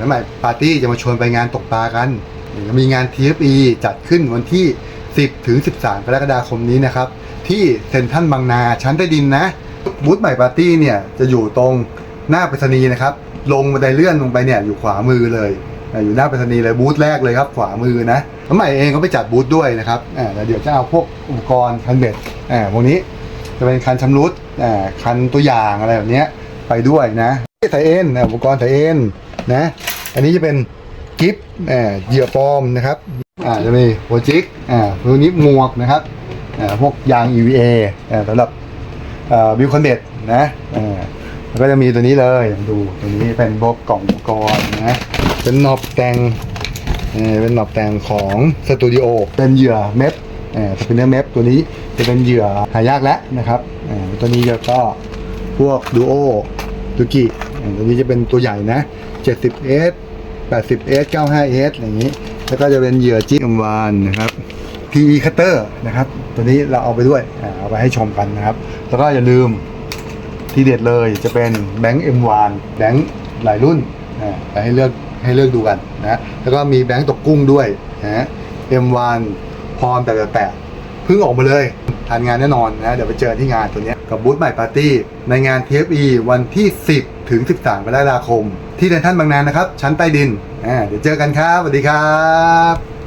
แล้วใหม่ปาร์ตี้จะมาชวนไปงานตกปลากัน มีงาน TFE จัดขึ้นวันที่ 10 ถึง 13 กรกฎาคมนี้นะครับ ที่เซ็นทรัลบางนาชั้นใต้ดินนะบูธใหม่ปาร์ตี้เนี่ยจะอยู่ตรงหน้าไปรษณีย์นะครับ ลงบันไดเลื่อนลงไปเนี่ยอยู่ขวามือเลยอยู่หน้าไปรษณีย์เลยบูธแรกเลยครับ ขวามือนะแล้วใหม่เองก็ไปจัดบูธด้วยนะครับอ่าแล้วเดี๋ยวจะเอาพวกอุปกรณ์คันเบ็ดอ่าพวกนี้จะเป็นคันชำรุดอ่าคันตัวอย่างอะไรแบบนี้ไปด้วยนะสายเอ็นอุปกรณ์สายเอ็น นะ อันนี้จะเป็นกิฟต์เหยื่อปลอมนะครับอ่าจะมีหัวจิกอ่าพวกนี้หมวกนะครับอ่าพวกยาง EVA อ่าสำหรับบิวคอนเด็ดนะอ่าแล้วก็จะมีตัวนี้เลยดูตัวนี้เป็นพวกกล่องอุปกรณ์นะเป็นหนอบแต่งเอ่อเป็นหนอบแต่งของสตูดิโอเป็นเหยื่อเม็ดอ่าสปินเนอร์เม็ดตัวนี้จะเป็นเหยื่อหายากแล้วนะครับอ่าตัวนี้ก็พวกดูโอดูกิ ตัวนี้จะเป็นตัวใหญ่นะ 70S 80S 95S อะไรอย่างนี้ แล้วก็จะเป็นเหยื่อจิ๊กวานนะครับ PE cutter นะครับ ตัวนี้เราเอาไปด้วย เอาไปให้ชมกันนะครับ แล้วก็อย่าลืมที่เด็ดเลยจะเป็นแบงค์ M1 แบงค์หลายรุ่นไปให้เลือกให้เลือกดูกันนะ แล้วก็มีแบงค์ตกกุ้งด้วยนะ M1 พรแต่แต่เพิ่งออกมาเลย ทานงานแน่นอนนะเดี๋ยวไปเจอที่งานตัวนี้กับบูธใหม่ปาร์ตี้ในงาน TFE วันที่ 10 ถึง 13กรกฎาคม ที่เดนท่านบางนานะครับ ชั้นใต้ดินอ่าเดี๋ยวเจอกันครับสวัสดีครับ